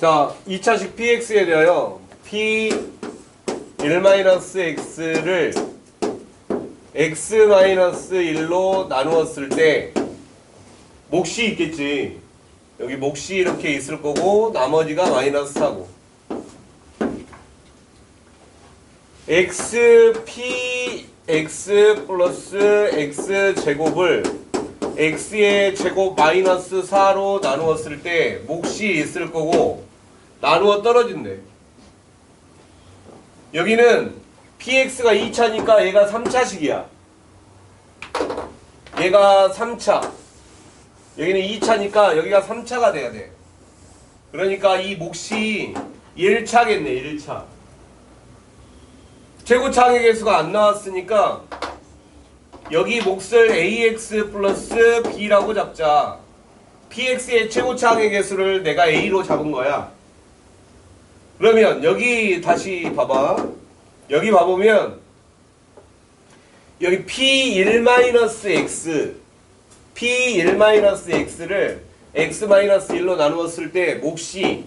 자, 2차식 px에 대하여 p 1-x를 x-1로 나누었을 때 몫이 있겠지. 여기 몫이 이렇게 있을 거고 나머지가 마이너스 4고 x p x 플러스 x 제곱을 x의 제곱 마이너스 4로 나누었을 때 몫이 있을 거고 나누어 떨어진대. 여기는 px가 2차니까 얘가 3차식이야. 얘가 3차. 여기는 2차니까 여기가 3차가 돼야 돼. 그러니까 이 몫이 1차겠네, 1차. 최고차항의 개수가 안 나왔으니까 여기 몫을 ax 플러스 b라고 잡자. px의 최고차항의 개수를 내가 a로 잡은 거야. 그러면 여기 다시 봐봐. 여기 봐보면 여기 p1-x p1-x를 x-1로 나누었을 때 몫이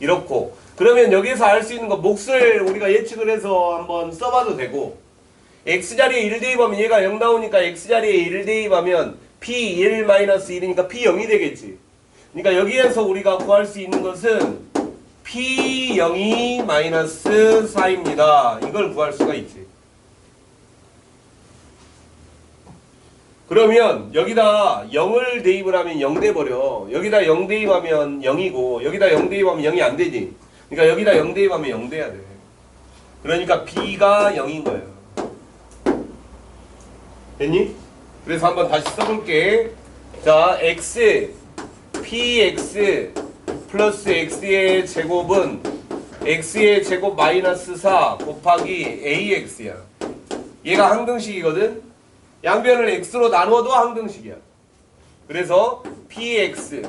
이렇고 그러면 여기서 알 수 있는 거 몫을 우리가 예측을 해서 한번 써봐도 되고 x자리에 1 대입하면 얘가 0 나오니까 x자리에 1 대입하면 p1-1이니까 p0이 되겠지 그러니까 여기에서 우리가 구할 수 있는 것은 p0이 마이너스 4입니다 이걸 구할 수가 있지 그러면 여기다 0을 대입을 하면 0 돼버려. 여기다 0 대입하면 0이고 여기다 0 대입하면 0이 안 되지. 그러니까 여기다 0 대입하면 0 돼야 돼. 그러니까 b가 0인 거예요. 됐니? 그래서 한번 다시 써볼게. 자, x px 플러스 x의 제곱은 x의 제곱 마이너스 4 곱하기 ax야. 얘가 항등식이거든. 양변을 x로 나누어도 항등식이야. 그래서 px.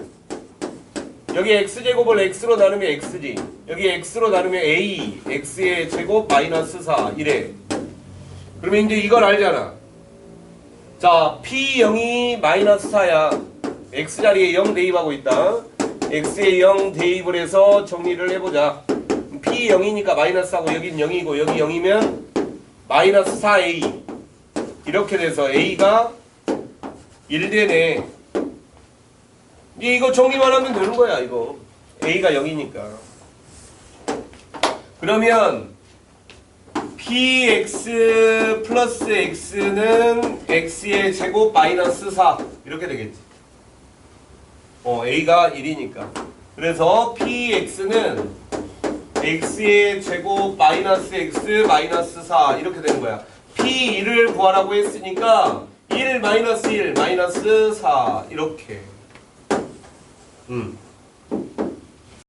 여기 x제곱을 x로 나누면 x지. 여기 x로 나누면 a. x의 제곱 마이너스 4 이래. 그러면 이제 이걸 알잖아. 자 p0이 마이너스 4야. x자리에 0 대입하고 있다 x에 0 대입을 해서 정리를 해보자 p0이니까 마이너스 하고 여긴 0이고 여기 0이면 마이너스 4a 이렇게 돼서 A가 1되네. 이거 정리만 하면 되는 거야, 이거. A가 0이니까. 그러면 px 플러스 x는 x의 제곱 마이너스 4 이렇게 되겠지. 어, A가 1이니까. 그래서 px는 x의 제곱 마이너스 x 마이너스 4 이렇게 되는 거야. P1을 구하라고 했으니까 1 마이너스 1 마이너스 4 이렇게 음.